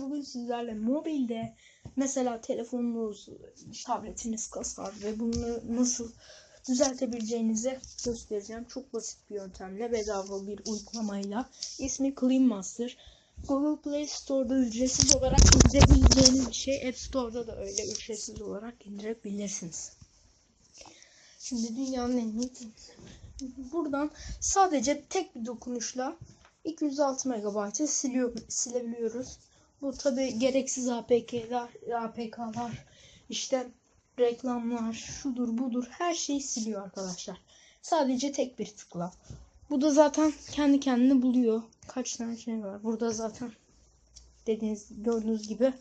bugün sizlerle mobilde mesela telefonunuz, tabletiniz kasar ve bunu nasıl düzeltebileceğinizi göstereceğim. Çok basit bir yöntemle bedava bir uygulamayla. İsmi Clean Master. Google Play Store'da ücretsiz olarak indirebileceğiniz bir şey. App Store'da da öyle ücretsiz olarak indirebilirsiniz. Şimdi dünyanın en iyi Buradan sadece tek bir dokunuşla 206 MB'ı siliyor, silebiliyoruz. Bu tabi gereksiz APK'lar, APK'lar, işte reklamlar, şudur budur her şeyi siliyor arkadaşlar. Sadece tek bir tıkla. Bu da zaten kendi kendini buluyor. Kaç tane şey var. Burada zaten dediğiniz gördüğünüz gibi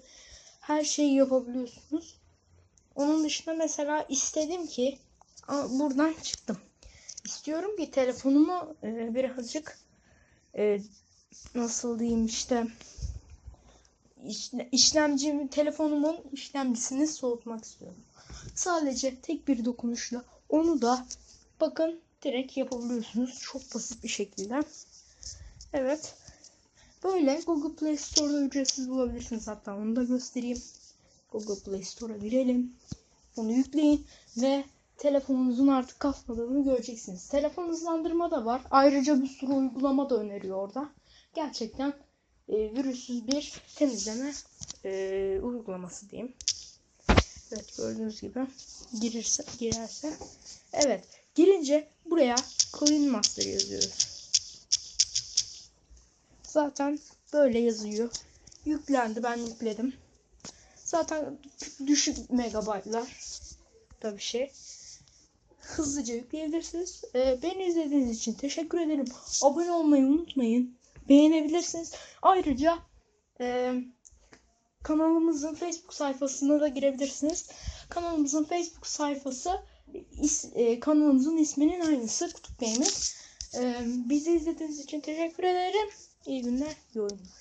her şeyi yapabiliyorsunuz. Onun dışında mesela istedim ki buradan çıktım. İstiyorum ki telefonumu e, birazcık e, nasıl diyeyim işte işlemcimi telefonumun işlemcisini soğutmak istiyorum. Sadece tek bir dokunuşla onu da bakın direkt yapabiliyorsunuz. Çok basit bir şekilde. Evet. Böyle Google Play Store'da ücretsiz bulabilirsiniz. Hatta onu da göstereyim. Google Play Store'a girelim. Onu yükleyin ve telefonunuzun artık kasmadığını göreceksiniz. Telefon hızlandırma da var. Ayrıca bir sürü uygulama da öneriyor orada. Gerçekten e, virüsüz bir temizleme e, uygulaması diyeyim. Evet gördüğünüz gibi girirse girerse. Evet girince buraya Clean Master yazıyoruz. Zaten böyle yazıyor. Yüklendi ben yükledim. Zaten düşük megabaytlar da bir şey hızlıca yükleyebilirsiniz. Ee, beni izlediğiniz için teşekkür ederim. Abone olmayı unutmayın. Beğenebilirsiniz. Ayrıca e, kanalımızın Facebook sayfasına da girebilirsiniz. Kanalımızın Facebook sayfası is, e, kanalımızın isminin aynısı Kutup Gamer. E, bizi izlediğiniz için teşekkür ederim. İyi günler, iyi oyunlar.